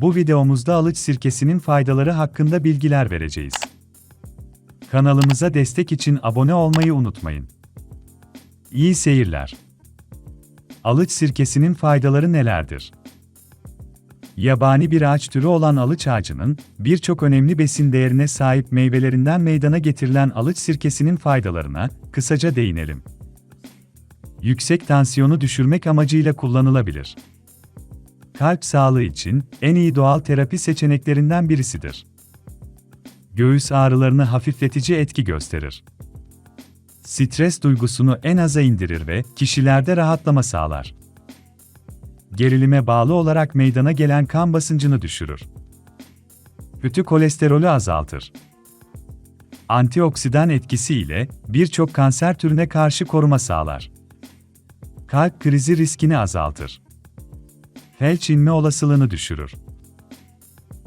Bu videomuzda alıç sirkesinin faydaları hakkında bilgiler vereceğiz. Kanalımıza destek için abone olmayı unutmayın. İyi seyirler. Alıç sirkesinin faydaları nelerdir? Yabani bir ağaç türü olan alıç ağacının, birçok önemli besin değerine sahip meyvelerinden meydana getirilen alıç sirkesinin faydalarına kısaca değinelim. Yüksek tansiyonu düşürmek amacıyla kullanılabilir. Kalp sağlığı için en iyi doğal terapi seçeneklerinden birisidir. Göğüs ağrılarını hafifletici etki gösterir. Stres duygusunu en aza indirir ve kişilerde rahatlama sağlar gerilime bağlı olarak meydana gelen kan basıncını düşürür. Kötü kolesterolü azaltır. Antioksidan etkisiyle birçok kanser türüne karşı koruma sağlar. Kalp krizi riskini azaltır. Felç inme olasılığını düşürür.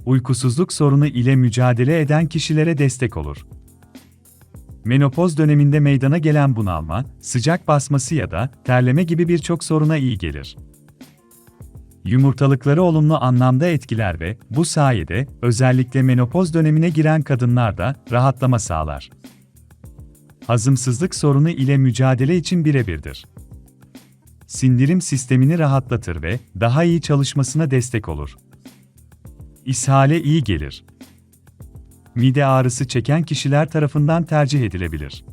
Uykusuzluk sorunu ile mücadele eden kişilere destek olur. Menopoz döneminde meydana gelen bunalma, sıcak basması ya da terleme gibi birçok soruna iyi gelir yumurtalıkları olumlu anlamda etkiler ve bu sayede özellikle menopoz dönemine giren kadınlarda rahatlama sağlar. Hazımsızlık sorunu ile mücadele için birebirdir. Sindirim sistemini rahatlatır ve daha iyi çalışmasına destek olur. İshale iyi gelir. Mide ağrısı çeken kişiler tarafından tercih edilebilir.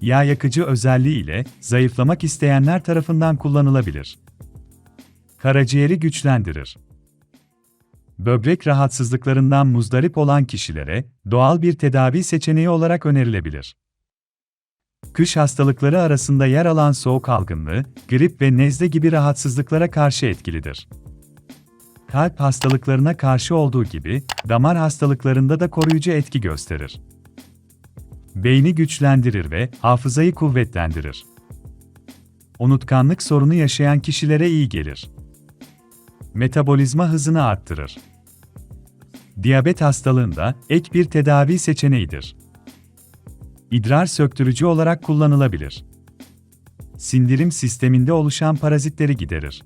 Yağ yakıcı özelliği ile zayıflamak isteyenler tarafından kullanılabilir. Karaciğeri güçlendirir. Böbrek rahatsızlıklarından muzdarip olan kişilere doğal bir tedavi seçeneği olarak önerilebilir. Kış hastalıkları arasında yer alan soğuk algınlığı, grip ve nezle gibi rahatsızlıklara karşı etkilidir. Kalp hastalıklarına karşı olduğu gibi damar hastalıklarında da koruyucu etki gösterir. Beyni güçlendirir ve hafızayı kuvvetlendirir. Unutkanlık sorunu yaşayan kişilere iyi gelir metabolizma hızını arttırır. Diyabet hastalığında ek bir tedavi seçeneğidir. İdrar söktürücü olarak kullanılabilir. Sindirim sisteminde oluşan parazitleri giderir.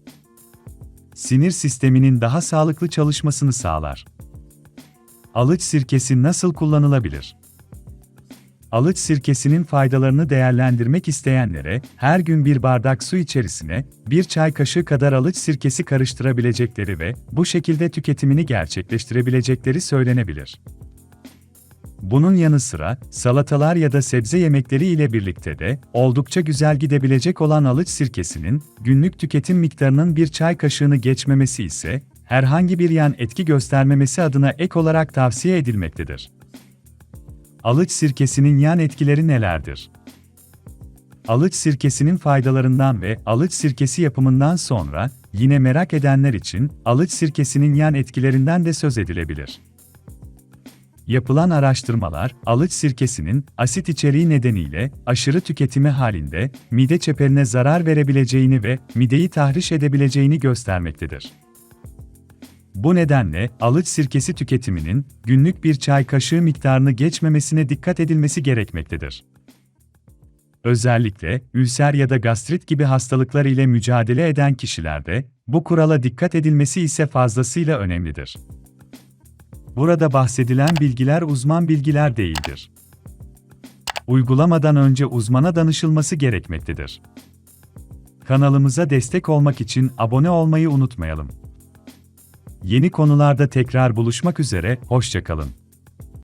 Sinir sisteminin daha sağlıklı çalışmasını sağlar. Alıç sirkesi nasıl kullanılabilir? Alıç sirkesinin faydalarını değerlendirmek isteyenlere, her gün bir bardak su içerisine, bir çay kaşığı kadar alıç sirkesi karıştırabilecekleri ve bu şekilde tüketimini gerçekleştirebilecekleri söylenebilir. Bunun yanı sıra, salatalar ya da sebze yemekleri ile birlikte de, oldukça güzel gidebilecek olan alıç sirkesinin, günlük tüketim miktarının bir çay kaşığını geçmemesi ise, herhangi bir yan etki göstermemesi adına ek olarak tavsiye edilmektedir. Alıç sirkesinin yan etkileri nelerdir? Alıç sirkesinin faydalarından ve alıç sirkesi yapımından sonra, yine merak edenler için alıç sirkesinin yan etkilerinden de söz edilebilir. Yapılan araştırmalar, alıç sirkesinin asit içeriği nedeniyle aşırı tüketimi halinde mide çeperine zarar verebileceğini ve mideyi tahriş edebileceğini göstermektedir. Bu nedenle alıç sirkesi tüketiminin günlük bir çay kaşığı miktarını geçmemesine dikkat edilmesi gerekmektedir. Özellikle ülser ya da gastrit gibi hastalıklar ile mücadele eden kişilerde bu kurala dikkat edilmesi ise fazlasıyla önemlidir. Burada bahsedilen bilgiler uzman bilgiler değildir. Uygulamadan önce uzmana danışılması gerekmektedir. Kanalımıza destek olmak için abone olmayı unutmayalım. Yeni konularda tekrar buluşmak üzere, hoşçakalın.